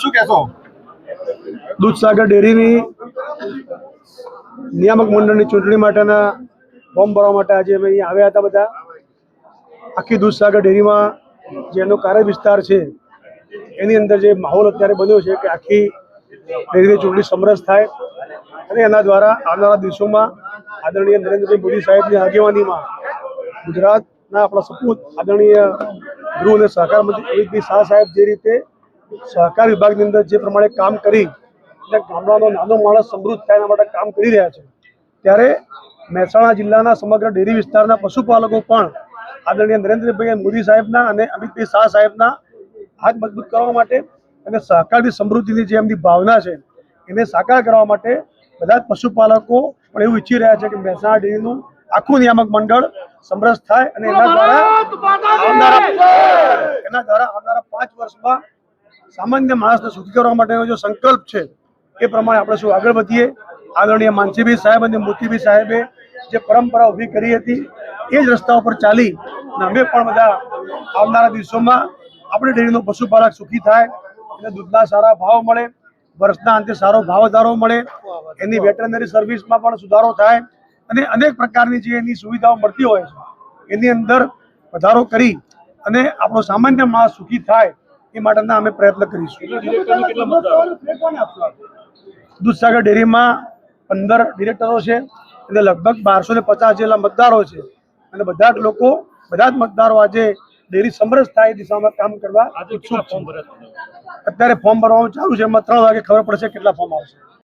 શું કહેશો? દૂધસાગર ડેરીની નિયામક મંડળની ચૂંટણી માટેના ફોર્મ ભરવા માટે આજે અમે અહીંયા આવ્યા હતા બધા. આખી દૂધસાગર ડેરીમાં જે એનો કાર્ય વિસ્તાર છે, એની અંદર જે માહોલ અત્યારે બન્યો છે કે આખી ડેરીની ચૂંટણી સમરસ થાય અને એના દ્વારા આવનારા દિવસોમાં આદરણીય નરેન્દ્રભાઈ મોદી સાહેબની આગેવાનીમાં ગુજરાતના આપણા સપૂત આદરણીય ગૃહ અને સહકાર મંત્રી અમિતભાઈ શાહ સાહેબ જે રીતે સહકાર વિભાગની અંદર જે પ્રમાણે કામ કરી અને ગામડાનો નાનો માણસ સમૃદ્ધ થાય એના માટે કામ કરી રહ્યા છે. ત્યારે મહેસાણા જિલ્લાના સમગ્ર ડેરી વિસ્તારના પશુપાલકો પણ આદરણીય નરેન્દ્રભાઈ મોદી સાહેબના અને અમિતભાઈ શાહ સાહેબના હાથ મજબૂત કરવા માટે અને સહકારની સમૃદ્ધિની જે એમની ભાવના છે એને સાકાર કરવા માટે બધા જ પશુપાલકો પણ એવું ઈચ્છી રહ્યા છે કે મહેસાણા ડેરીનું આખું નિયામક મંડળ સમરસ થાય અને એના દ્વારા આવનારા એના દ્વારા આવનારા પાંચ વર્ષમાં સામાન્ય માણસને સુખી કરવા માટેનો જો સંકલ્પ છે, એ પ્રમાણે આપણે શું આગળ વધીએ? આદરણીય માનસીભાઈ સાહેબ અને મોતીભાઈ સાહેબે જે પરંપરા ઊભી કરી હતી, એ જ રસ્તા ઉપર ચાલી અને અમે પણ બધા આવનારા દિવસોમાં આપણી ડેરીનો પશુપાલક સુખી થાય એને દૂધના સારા ભાવ મળે, વર્ષના અંતે સારો ભાવ વધારો મળે, એની વેટરનરી સર્વિસમાં પણ સુધારો થાય અને અનેક પ્રકારની જે એની સુવિધાઓ મળતી હોય છે, એની અંદર વધારો કરી અને આપણો સામાન્ય માણસ સુખી થાય એ માટેના અમે પ્રયત્ન કરીશું. દૂધસાગર ડેરીમાં પંદર ડિરેક્ટરો છે. એટલે લગભગ બારસો ને પચાસ જેટલા મતદારો છે. અને બધા જ લોકો બધા જ મતદારો આજે ડેરી સમરસ થાય એ દિશામાં કામ કરવા અત્યારે ફોર્મ ભરવાનું ચાલુ છે. એમાં ત્રણ વાગે ખબર પડશે કેટલા ફોર્મ આવશે.